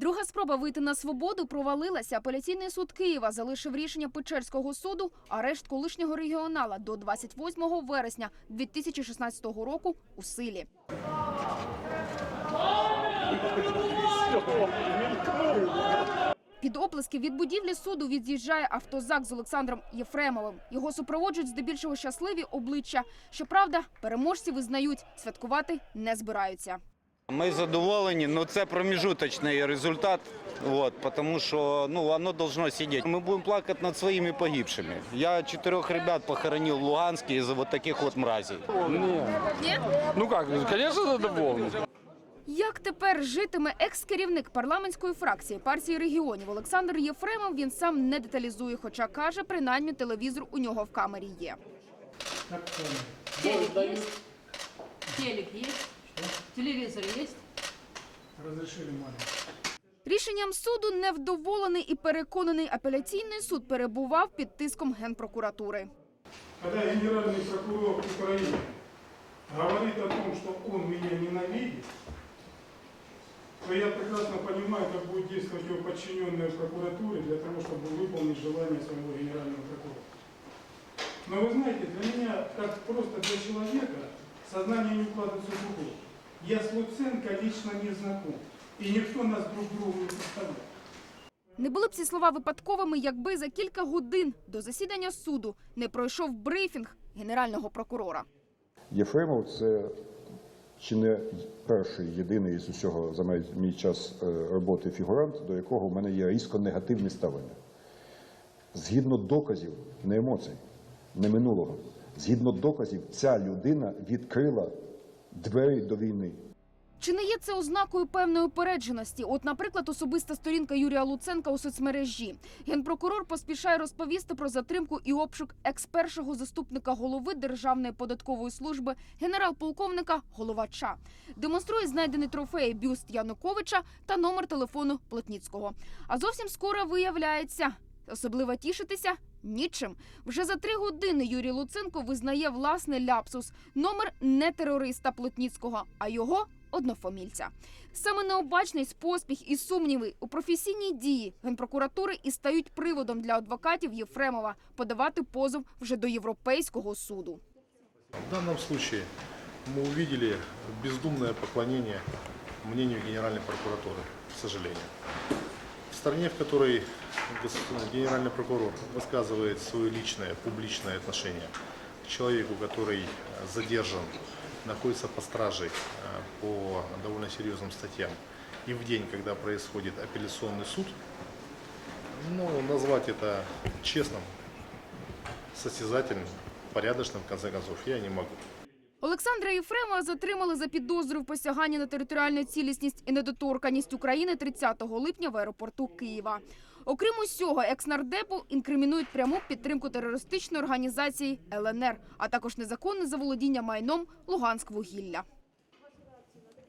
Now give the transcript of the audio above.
Друга спроба вийти на свободу провалилася. Апеляційний суд Києва залишив рішення Печерського суду арешт колишнього регіонала до 28 вересня 2016 року у силі. Під оплески від будівлі суду від'їжджає автозак з Олександром Єфремовим. Його супроводжують здебільшого щасливі обличчя. Щоправда, переможці визнають, святкувати не збираються. Ми задоволені, але це проміжуточний результат, от, тому що ну, воно должно сидіти. Ми будемо плакати над своїми погибшими. Я чотирьох ребят похоронив в Луганську із-за вот таких от мразей. Ні? Ну как, конечно, задоволений. Як тепер житиме екс-керівник парламентської фракції партії регіонів Олександр Єфремов, він сам не деталізує, хоча каже, принаймні телевізор у нього в камері є. Телек есть? Телек есть? Телевизор есть? Рішенням суду невдоволений і переконаний апеляційний суд перебував під тиском генпрокуратури. Когда генеральный прокурор Украины говорит о том, что он меня ненавидит, то я прекрасно понимаю, как будет действовать его подчиненные прокуратуре для того, чтобы выполнить желание своего генерального прокурора. Но вы знаете, для меня, как просто для человека, сознание не укладывается в другое. Я с Луценко лично не знаком, и никто нас друг другу не представляет. Не були б ці слова випадковими, якби за кілька годин до засідання суду не пройшов брифінг генерального прокурора. Єфремов це чи не перший єдиний з усього за мій- мій час е, роботи фігурант, до якого в мене є різко негативне ставлення. Згідно доказів, не емоцій, не минулого. Згідно доказів, ця людина відкрила двері до війни. Чи не є це ознакою певної упередженості? От, наприклад, особиста сторінка Юрія Луценка у соцмережі. Генпрокурор поспішає розповісти про затримку і обшук екс-першого заступника голови Державної податкової служби генерал-полковника Головача. Демонструє знайдений трофей бюст Януковича та номер телефону Плотніцького. А зовсім скоро виявляється, особливо тішитися нічим. Вже за три години Юрій Луценко визнає власний ляпсус номер не терориста Плотніцького, а його однофамільця. Саме необачність, поспіх і сумніви у професійній дії генпрокуратури і стають приводом для адвокатів Єфремова подавати позов вже до Європейського суду. В данном случае мы увидели бездумное поклонение мнению Генеральной прокуратуры, к сожалению. Стране, в которой генеральный прокурор высказывает свое личное, публичное отношение к человеку, который э, задержан, находится по страже э, по довольно серьезным статьям, и в день, когда происходит апелляционный суд, ну, назвать это честным, состязательным, порядочным, в конце концов, я не могу. Олександра Єфремова затримали за підозру в посяганні на територіальну цілісність і недоторканність України 30 липня в аеропорту Києва. Окрім усього, екс-нардепу інкримінують пряму підтримку терористичної організації ЛНР, а також незаконне заволодіння майном Луганськвугілля.